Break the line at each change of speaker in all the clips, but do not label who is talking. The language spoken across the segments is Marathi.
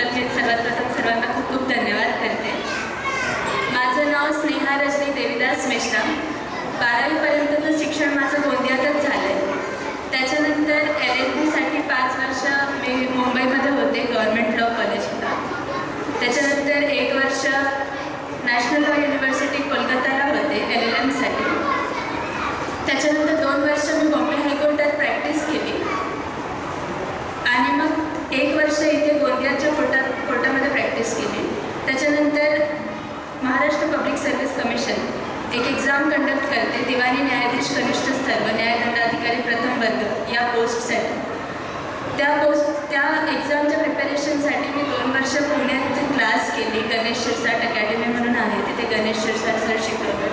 त्याबद्दल मी सर्वात प्रथम सर्वांना खूप खूप धन्यवाद करते. माझं नाव स्नेहा रजनी देवीदास मेश्राम बारावीपर्यंतचं शिक्षण माझं गोंदियातच झालं आहे त्याच्यानंतर एल एल बीसाठी पाच वर्ष मी मुंबईमध्ये होते गव्हर्मेंट लॉ कॉलेजला. त्याच्यानंतर एक वर्ष नॅशनल लॉ युनिव्हर्सिटी कोलकाताला होते एल एल एमसाठी. त्याच्यानंतर दोन वर्ष मी बॉम्बे हायकोर्टात प्रॅक्टिस केली. आणि मग एक वर्ष इथे गोंदियाच्या कोर्टात कोर्टामध्ये प्रॅक्टिस केली. त्याच्यानंतर महाराष्ट्र पब्लिक सर्व्हिस कमिशन एक एक्झाम कंडक्ट करते. दिवाणी न्यायाधीश कनिष्ठ स्तर व न्यायदंडाधिकारी प्रथम वर्ग या पोस्टसाठी. त्या पोस्ट त्या एक्झामच्या प्रिपरेशनसाठी मी दोन वर्ष पुण्यात क्लास केली. गणेश शिरसाट अकॅडमी म्हणून आहे. तिथे गणेश शिरसाट सर शिकवतात.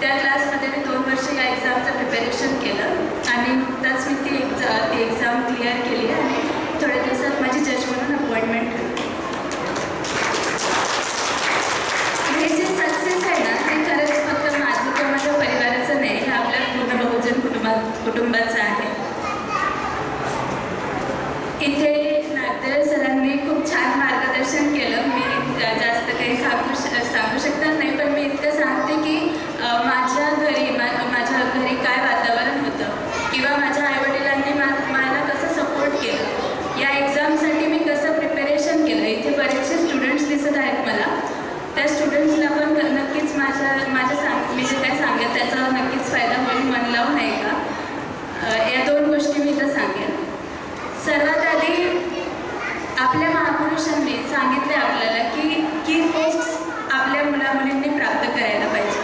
त्या क्लासमध्ये मी दोन वर्ष या एक्झामचं प्रिपरेशन केलं. आणि नुकताच मी ती एक्झा ती एक्झाम क्लिअर केली आणि थोड्या दिवसात माझी जज म्हणून अपॉइंटमेंट ठरली हे जे सक्सेस आहे ना ते खरंच फक्त माझं किंवा माझ्या परिवाराचं नाही हे आपल्या पूर्ण बहुजन कुटुंबा कुटुंबाचं आहे. इथे नागदेव सरांनी खूप छान मार्गदर्शन केलं. मी जास्त काही सांगू श सांगू शकणार नाही पण मी इतकं सांगते की माझ्या घरी माझ्या घरी काय वातावरण होतं किंवा माझ्या आईवडिलांनी मा मला कसं सपोर्ट केलं या एक्झामसाठी मी कसं प्रिपरेशन केलं इथे बरेचसे स्टुडंट्स दिसत आहेत मला त्या स्टुडंट्सला पण क- नक्कीच माझ्या माझ्या सांग मी जे काय सांगेल त्याचा नक्कीच फायदा होईल मन लावून आहे का अ, या दोन गोष्टी मी इथं सांगेन सर्वात आधी आपल्या महापुरुषांनी सांगितले आपल्याला की की पोस्ट्स आपल्या मुला मुलींनी प्राप्त करायला पाहिजे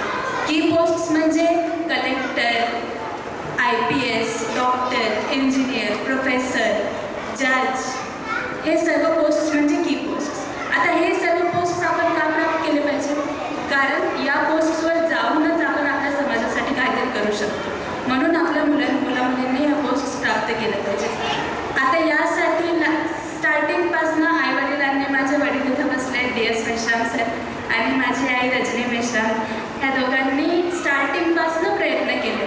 की पोस्ट्स म्हणजे collector I P S doctor engineer professor जज हे सर्व पोस्ट म्हणजे की पोस्ट आता हे सर्व पोस्ट आपण का प्राप्त केले पाहिजे? कारण या पोस्टवर जाऊनच आपण आपल्या समाजासाठी काहीतरी करू शकतो. म्हणून आपल्या मुला मुला मुलींनी ह्या पोस्ट प्राप्त केल्या पाहिजे. आता यासाठी ना स्टार्टिंगपासनं आईवडिलांनी माझे वडील इथं बसले डी एस मेश्राम सर आणि माझी आई रजनी मेश्राम. ह्या दोघांनी स्टार्टिंगपासनं प्रयत्न केले.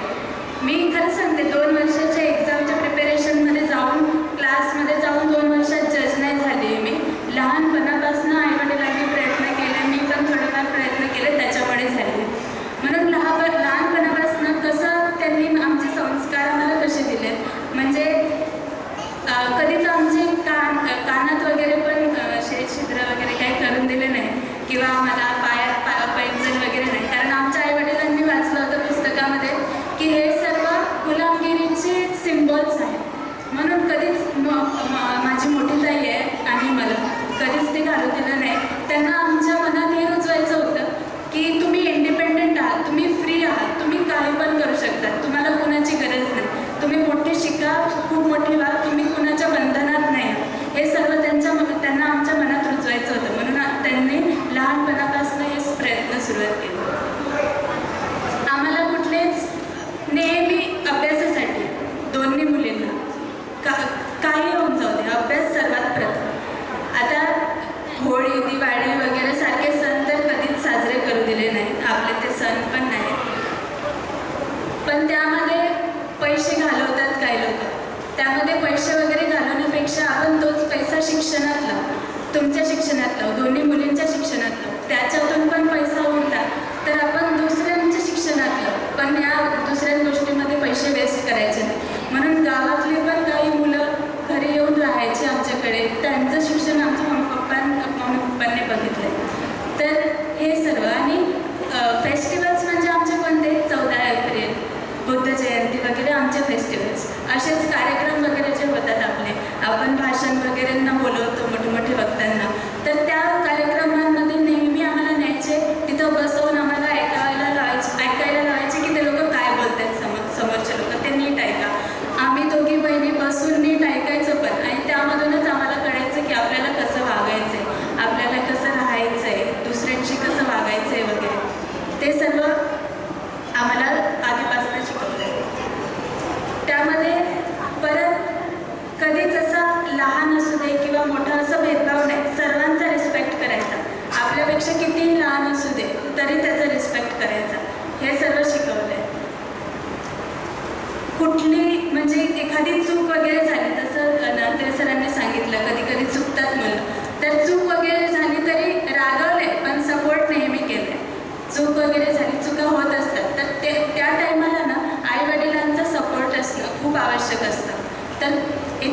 मी खरं सांगते दोन वर्षाच्या एक्झामच्या प्रिपरेशनमध्ये जाऊन क्लासमध्ये जाऊन दोन वर्षात जज नाही झाली मी लहानपणापासून आईवडिलांनी प्रयत्न केले मी पण थोडेफार प्रयत्न केले त्याच्यामुळे झाले म्हणून लहान लहानपणापासून कसं त्यांनी आमचे संस्कार आम्हाला कसे दिले म्हणजे अ, कधीच आमचे कान कानात वगैरे पण अ, असे छिद्र वगैरे काही करून दिले नाही किंवा आम्हाला पायात पा पैंजण वगैरे नाही कारण आमच्या आईवडिलांनी वाचलं होतं पुस्तकामध्ये की हे सर्व गुलामगिरीचे सिम्बॉल्स आहेत म्हणून कधीच म- म- माझी मोठी ताई आहे आणि मला कधीच ते घालू दिलं नाही त्यांना आमच्या मनात हे रुजवायचं होतं की तुम्ही इंडिपेंडेंट आहात तुम्ही फ्री आहात तुम्ही काही पण करू शकता तुम्हाला कोणाची गरज नाही तुम्ही मोठे शिका खूप मोठी व्हा तुम्ही कुणाच्या बंधनात नाही आहात. हे सर्व त्यांच्या मन- त्यांना आमच्या मनात रुजवायचं होतं म्हणून आ- त्यांनी लहानपणापासून हे प्रयत्न सुरुवात केले आम्हाला कुठलेच नेहमी अभ्यासासाठी दोन्ही मुलींना का काही होऊन जाऊ दे अभ्यास सर्वात प्रथम आता होळी दिवाळी वगैरे सारखे सण तर कधीच साजरे करू दिले नाहीत आपले ते सण पण नाही. पण त्यामध्ये पैसे घालवतात काही लोक. त्यामध्ये पैसे वगैरे घालवण्यापेक्षा आपण तोच पैसा शिक्षणात लावू तुमच्या शिक्षणात लावू दोन्ही मुलींच्या शिक्षणात लावू त्याच्यातून पण पैसा उरला तर आपण दुसऱ्यांच्या शिक्षणात लावू पण या दुसऱ्या गोष्टीमध्ये पैसे वेस्ट करायचे नाही. म्हणून गावातली पण काही मुलं घरी येऊन राहायची आमच्याकडे त्यांचं शिक्षण आमच्या मम्मी पप्पां मम्मी पप्पांनी बघितलं तर हे सर्व आणि फेस्टिवल्स म्हणजे आमचे कोणते? चौदा एप्रिल बुद्ध जयंती वगैरे आमचे फेस्टिवल्स असेच कार्यक्रम वगैरे जे होतात आपले. आपण भाषण वगैरेंना बोलवतो मोठे मोठे वक्त्यांना तर त्या कार्यक्रमांमध्ये नेहमी आम्हाला न्यायचे तिथं बसवून आम्हाला ऐकायला लावायचे ऐकायला लावायचे की ते लोक काय बोलतात समोर समोरचे लोक ते नीट ऐका आम्ही दोघी बहिणी बसून नीट ऐकायचं पण आणि त्यामधूनच आम्हाला कळायचं की आपल्याला कसं वागायचं आहे आपल्याला कसं राहायचं आहे दुसऱ्यांशी कसं वागायचं आहे वगैरे ते सर्व आम्हाला आधीपासून शिकवलं आहे त्यामध्ये परत कधीच असा लहान असू दे किंवा मोठा असं भेदभाव नाही सर्वांचा रिस्पेक्ट करायचा आपल्यापेक्षा कितीही लहान असू दे तरी त्याचा रिस्पेक्ट करायचा हे सर्व शिकवलं आहे कुठली म्हणजे एखादी चूक वगैरे झाली जसं नागदेव सरांनी सांगितलं कधी कधी चुकतात मुलं तर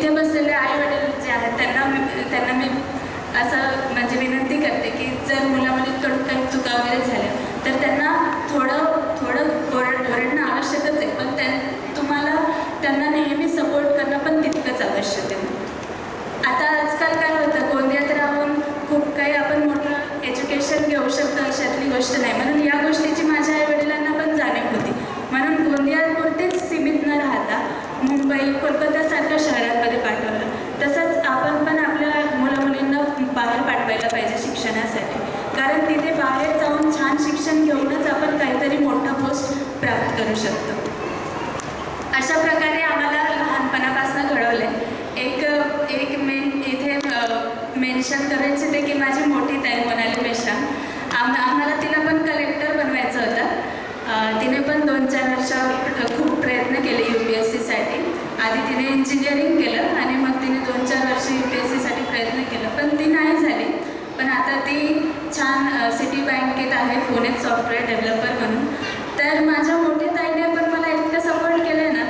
इथे बसलेले आई वडील जे आहेत त्यांना मी त्यांना मी असं म्हणजे विनंती करते की जर मुलामुलीकडून काही चुका वगैरे झाल्या तर त्यांना थोडं थोडं ओरड ओरडणं आवश्यकच आहे पण त्या तुम्हाला त्यांना नेहमी सपोर्ट करणं पण तितकंच आवश्यक आहे आता आजकाल काय होतं गोंदियात राहून खूप काही आपण मोठं एज्युकेशन घेऊ शकतो अशातली गोष्ट नाही म्हणून या गोष्टीची माझ्या आईवडिलांना पण जाणीव होती म्हणून गोंदियापुरतेच सीमित न राहता मुंबई शहरांमध्ये पाठवलं. तसंच आपण पण आपल्या मुलं मुलींना बाहेर पाठवायला पाहिजे शिक्षणासाठी. कारण तिथे बाहेर जाऊन छान शिक्षण घेऊनच आपण काहीतरी मोठं पोस्ट प्राप्त करू शकतो. अशा प्रकारे आम्हाला लहानपणापासून घडवलंय. एक एक मेन इथे मेन्शन करायचे ते की माझी मोठी ताई म्हणाली मेश्राम आम आम्हाला तिला पण कलेक्टर बनवायचं होतं. तिने पण दोन चार वर्ष खूप प्रयत्न केले यू पी एस सीसाठी आधी तिने इंजिनिअरिंग केलं आणि मग तिने दोन चार वर्ष यू पी एस सीसाठी प्रयत्न केलं. पण ती नाही झाली. पण आता ती छान सिटी बँकेत आहे पुण्यात सॉफ्टवेअर डेव्हलपर म्हणून. तर माझ्या मोठ्या ताईने पण मला इतकं सपोर्ट केलं आहे ना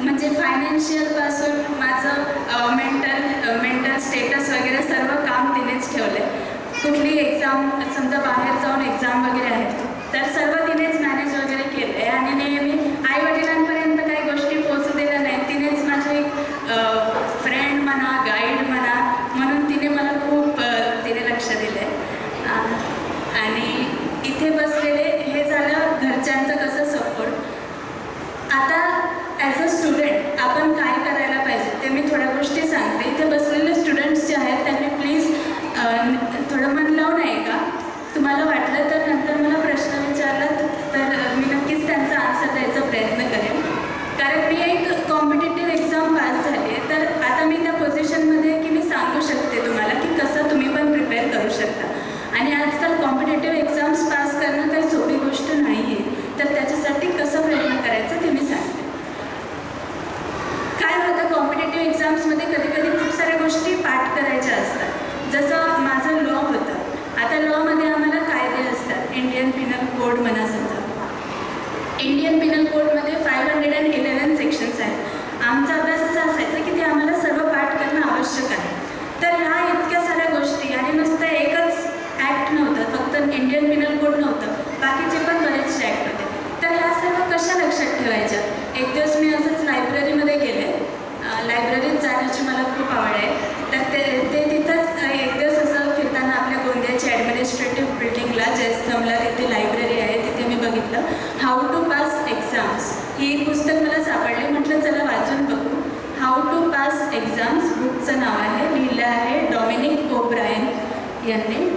म्हणजे फायनान्शियलपासून माझं मेंटल मेंटल स्टेटस वगैरे सर्व काम तिनेच ठेवलं आहे कुठली एक्झाम समजा बाहेर जाऊन एक्झाम वगैरे आहेत तर सर्व तिनेच मॅनेज वगैरे केलं आहे आणि नेहमी आई वडिलांपर्यंत काही गोष्टी पोहोचू दिल्या नाही तिनेच माझी फ्रेंड म्हणा गाईड म्हणा म्हणून तिने मला खूप अ, तिने लक्ष दिलं आहे आणि इथे बसलेले हे झालं घरच्यांचं कसं सपोर्ट आता ॲज अ स्टुडंट आपण काय करायला पाहिजे ते मी थोड्या गोष्टी सांगते इथे बसलेले स्टुडंट्स जे आहेत त्यांनी प्लीज थोडं मन लावून आहे का तुम्हाला वाटलं तर नंतर मला प्रश्न विचारला तर मी नक्कीच त्यांचा आन्सर द्यायचा प्रयत्न करेन कारण मी एक कॉम्पिटेटिव्ह एक्झाम पास झाली आहे तर आता मी त्या पोझिशनमध्ये आहे की मी सांगू शकते तुम्हाला की कसं तुम्ही पण प्रिपेअर करू शकता आणि आजकाल कॉम्पिटेटिव्ह एक्झाम्स पास करणं काही सोपी गोष्ट नाही आहे तर त्याच्यासाठी कसं प्रयत्न करायचं ते मी सांगते काय होतं कॉम्पिटेटिव्ह एक्झाम्समध्ये कधी कधी खूप साऱ्या गोष्टी पाठ करायच्या असतात. जसं माझं लॉ होतं. आता लॉमध्ये आम्हाला कायदे असतात. इंडियन पिनल कोड म्हणा समजा. इंडियन पिनल कोडमध्ये five hundred and eleven sections आहेत. आमचा अभ्यास असा असायचा की ते आम्हाला सर्व पाठ करणं आवश्यक आहे. तर ह्या इतक्या साऱ्या गोष्टी आणि नुसतं एकच ॲक्ट नव्हतं. फक्त इंडियन पिनल कोड नव्हतं. बाकीचे पण बरेचसे ॲक्ट होते. तर ह्या सर्व कशा लक्षात ठेवायच्या? एक दिवस मी असंच लायब्ररीमध्ये गेले. लायब्ररीत जाण्याची मला खूप आवड आहे. तर ते ते तिथंच एक दिवस असं फिरताना आपल्या गोंदियाच्या ॲडमिनिस्ट्रेटिव्ह बिल्डिंगला जयस्तंभला तिथे लायब्ररी आहे तिथे मी बघितलं. हाऊ टू पास एक्झाम्स ही पुस्तक मला सापडले. म्हटलं चला वाचून बघू. हाऊ टू पास एक्झाम्स बुकचं नाव आहे. लिहिलं आहे डॉमिनिक ओब्रायन यांनी.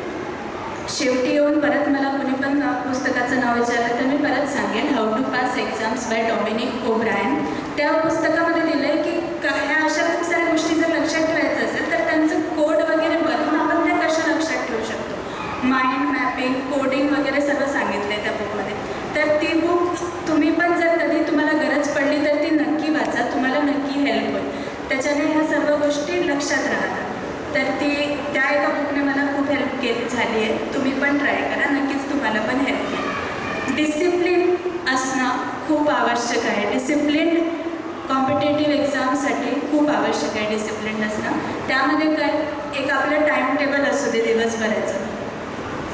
शेवटी येऊन परत मला कुणी पण पुस्तकाचं नाव विचारलं तर मी परत सांगेन. How to pass exams by Dominic O'Brien त्या पुस्तकामध्ये दिलं आहे की ह्या अशा खूप साऱ्या गोष्टी जर लक्षात ठेवायचं असेल तर त्यांचं कोड वगैरे बनवून आपण त्या कशा लक्षात ठेवू शकतो? माइंड मॅपिंग कोडिंग वगैरे सर्व सांगितलं आहे त्या बुकमध्ये तर ती बुक तुम्ही पण जर कधी तुम्हाला गरज पडली तर ती नक्की वाचा. तुम्हाला नक्की हेल्प होईल. त्याच्याने ह्या सर्व गोष्टी लक्षात राहतात. तर ती त्या एका बुकने मला खूप हेल्प केली झाली आहे तुम्ही पण ट्राय करा. नक्कीच तुम्हाला पण हेल्प मिळेल डिसिप्लिन असणं खूप आवश्यक आहे. डिसिप्लिन कॉम्पिटेटिव्ह एक्झामसाठी खूप आवश्यक आहे डिसिप्लिन असणं त्यामध्ये काय? एक आपलं टाईम टेबल असू दे दिवसभराचं.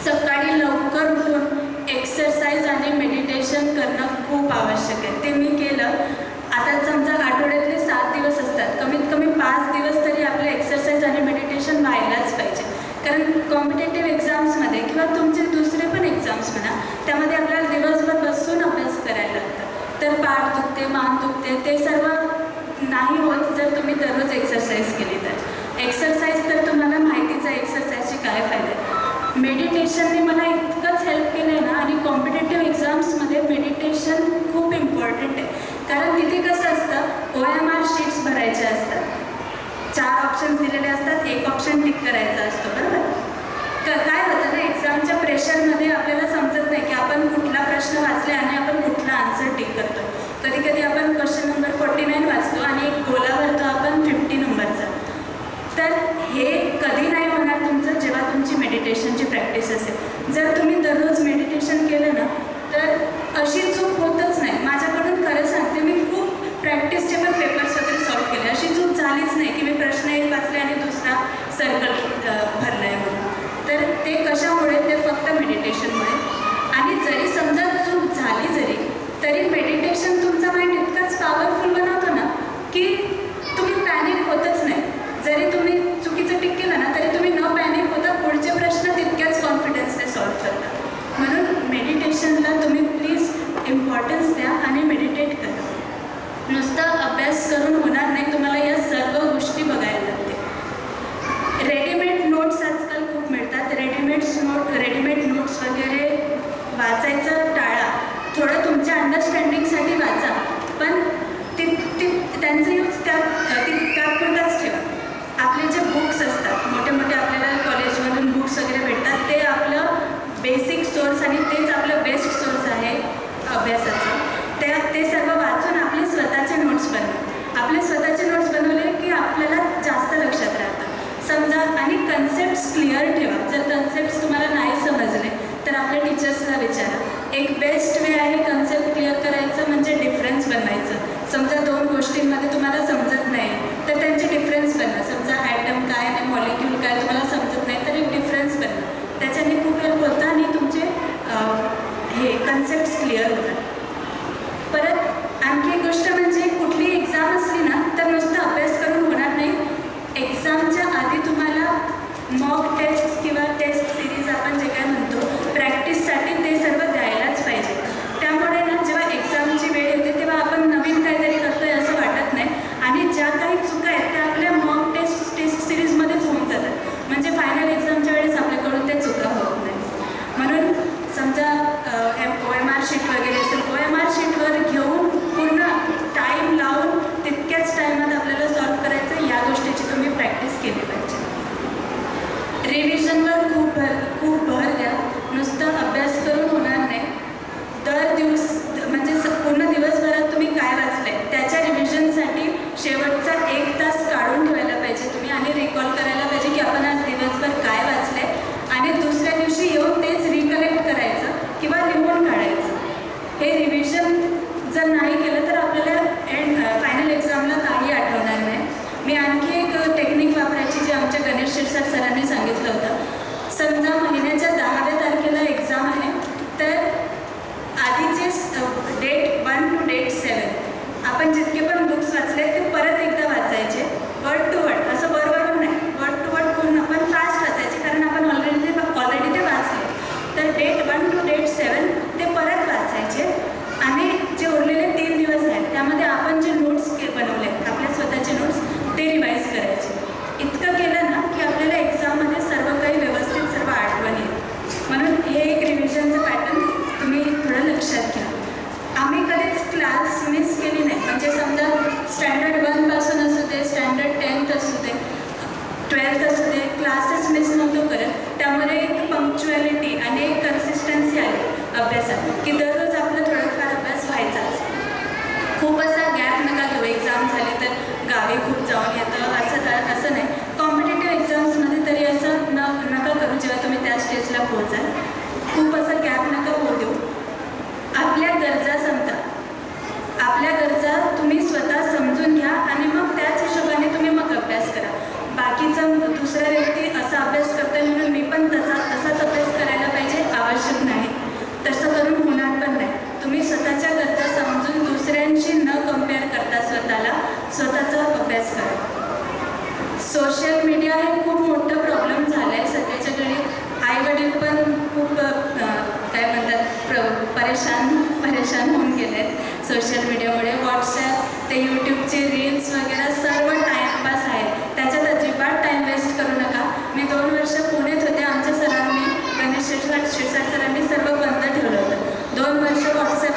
सकाळी लवकर उठून एक्सरसाइज आणि मेडिटेशन करणं खूप आवश्यक आहे. ते मी केलं. आता समजा आठवड्यातले सात दिवस असतात. कमीत कमी पाच दिवस तरी आपलं एक्सरसाइज आणि मेडिटेशन व्हायलाच पाहिजे. कारण कॉम्पिटेटिव्ह एक्झाम्समध्ये किंवा तुमचे दुसरे पण एक्झाम्स म्हणा त्यामध्ये आपल्याला दिवसभर बसून अभ्यास करायला लागतं तर पाठ दुखते मान दुखते ते सर्व नाही होत जर तुम्ही दररोज एक्सरसाइज केली तर. एक्सरसाइज तर तुम्हाला माहितीच आहे एक्सरसाइजचे काय फायदे मेडिटेशनने मला इतकंच हेल्प केलं आहे ना आणि कॉम्पिटेटिव्ह एक्झाम्समध्ये मेडिटेशन खूप इम्पॉर्टंट आहे. कारण तिथे कसं असतं ओ एम आर शीट्स भरायच्या असतात. चार ऑप्शन्स दिलेले असतात एक ऑप्शन टिक करायचा असतो बरोबर? क- काय होतं ना एक्झामच्या प्रेशरमध्ये आपल्याला समजत नाही की आपण कुठला प्रश्न वाचला आणि आपण कुठला आन्सर टिक करतो. कधी कधी आपण क्वेश्चन नंबर फोर्टी नाईन वाचतो आणि एक गोला आपण अभ्यास करून होणार नाही तुम्हाला या सर्व गोष्टी बघायला लागते रेडीमेड नोट्स आजकाल खूप मिळतात. रेडीमेड नोट रेडीमेड नोट्स वगैरे वाचायचं टाळा. थोडं तुमच्या अंडरस्टँडिंगसाठी वाचा. पण ते ते त्यांचं यूज त्या त्यापुरताच ठेवा. आपले जे बुक्स असतात मोठे मोठे आपल्याला कॉलेजमधून बुक्स वगैरे भेटतात ते आपलं बेसिक सोर्स आणि तेच आपलं बेस्ट सोर्स आहे अभ्यासाचं. आपले स्वतःचे नोट्स बनवले की आपल्याला जास्त लक्षात राहतं. समजा आणि कन्सेप्ट क्लिअर ठेवा. जर कन्सेप्ट तुम्हाला नाही समजले तर आपल्या टीचर्सला विचारा. एक बेस्ट वे आहे कन्सेप्ट क्लिअर करायचं म्हणजे डिफरन्स बनवायचं. समजा दोन गोष्टींमध्ये तुम्हाला समजत नाही तर त्यांचे डिफरन्स बनवा. समजा ॲटम काय आणि मॉलिक्यूल काय तुम्हाला समज अभ्यासात. की दररोज आपला थोडाफार अभ्यास व्हायचाच खूप असा गॅप नका घेऊ. एक्झाम झाली तर गावी खूप जाऊन येतं. असं असं नाही. कॉम्पिटेटिव्ह एक्झाम्समध्ये तरी असं न नका करू जेव्हा तुम्ही त्या स्टेजला पोहोचाल. खूप असा गॅप नका होऊ देऊ. आपल्या गरजा समजा. आपल्या गरजा तुम्ही स्वतः समजून घ्या आणि मग त्याच हिशोबाने तुम्ही मग अभ्यास करा. बाकीचा दुसऱ्या व्यक्ती असा अभ्यास करा स्वतःच्याकरता समजून दुसऱ्यांशी न कंपेअर करता स्वतःला स्वतःचा अभ्यास करा. सोशल मीडिया हे खूप मोठं प्रॉब्लेम झालं आहे सध्याच्या आई आईवडील पण खूप काय म्हणतात प्र परेशान परेशान होऊन गेले आहेत सोशल मीडियामुळे व्हॉट्सॲप ते यूट्यूबचे रील्स वगैरे सर्व टाईमपास आहे त्याच्यात अजिबात टाईम वेस्ट करू नका. मी दोन वर्ष पुण्यात होते. आमच्या सरांनी गणेश शिक्षक शिक्षक सरांनी सर्व बंद ठेवलं होतं. दोन वर्ष व्हॉट्सॲप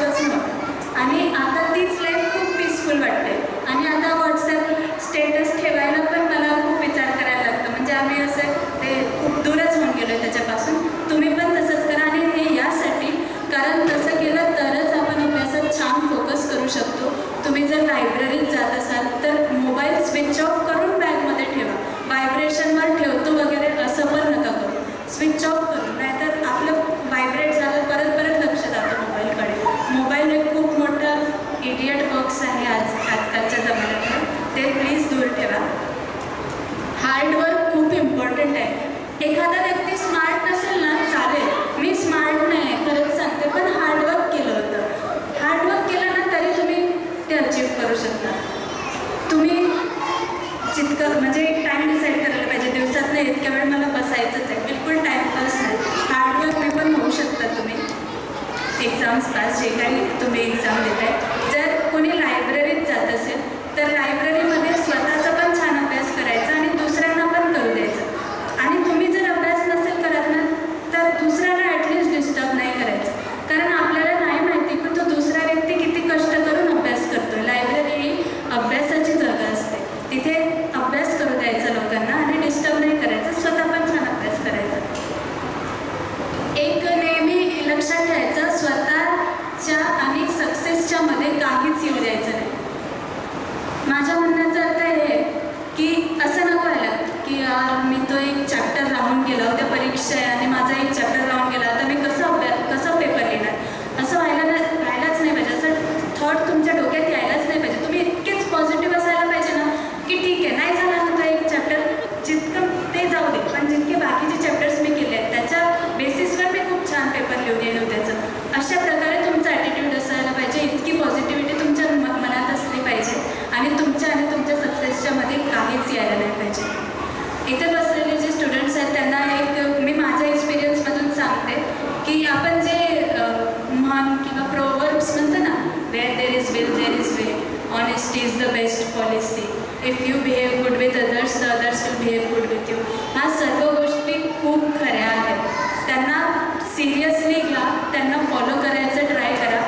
सिरियसली घ्या त्यांना फॉलो करायचं ट्राय करा.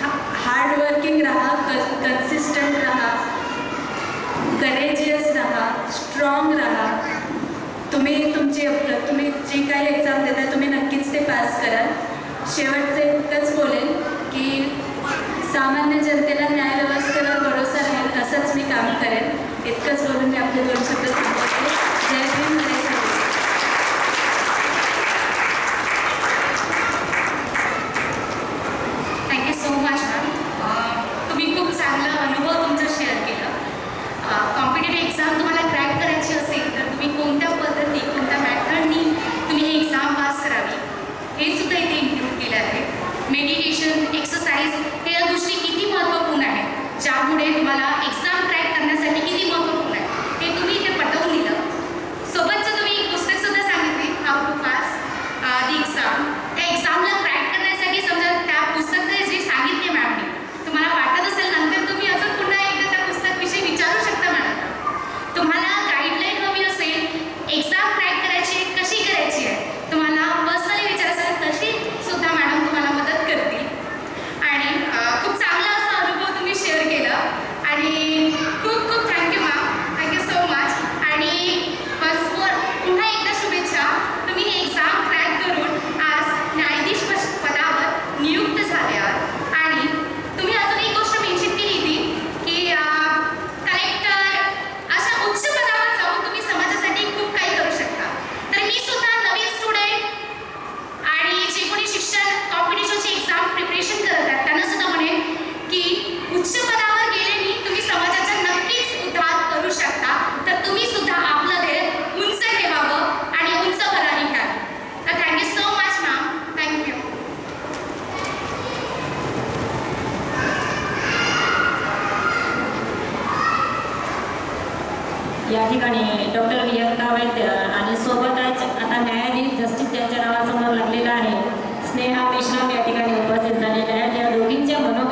हा हार्डवर्किंग राहा कन्सिस्टंट राहा. करेजियस राहा स्ट्रॉंग राहा. तुम्ही तुमची तुम्ही जी काही एक्झाम देता तुम्ही नक्कीच ते पास कराल शेवटचं इतकंच बोलेल की सामान्य जनतेला न्यायव्यवस्थेला भरोसा राहील असंच मी काम करेन. इतकंच बोलून मी आपले दोन शब्द
मेडिटेशन एक्सरसाइज हे या गोष्टी किती महत्त्वपूर्ण आहेत? ज्यामुळे तुम्हाला एक्झाम
या ठिकाणी डॉक्टर वियंका वैद्य आणि सोबतच आता न्यायाधीश जस्टिस त्यांच्या नावासमोर लागलेला आहे. स्नेहा मेश्राम या ठिकाणी उपस्थित झालेल्या आहेत. या दोघींच्या मनोगत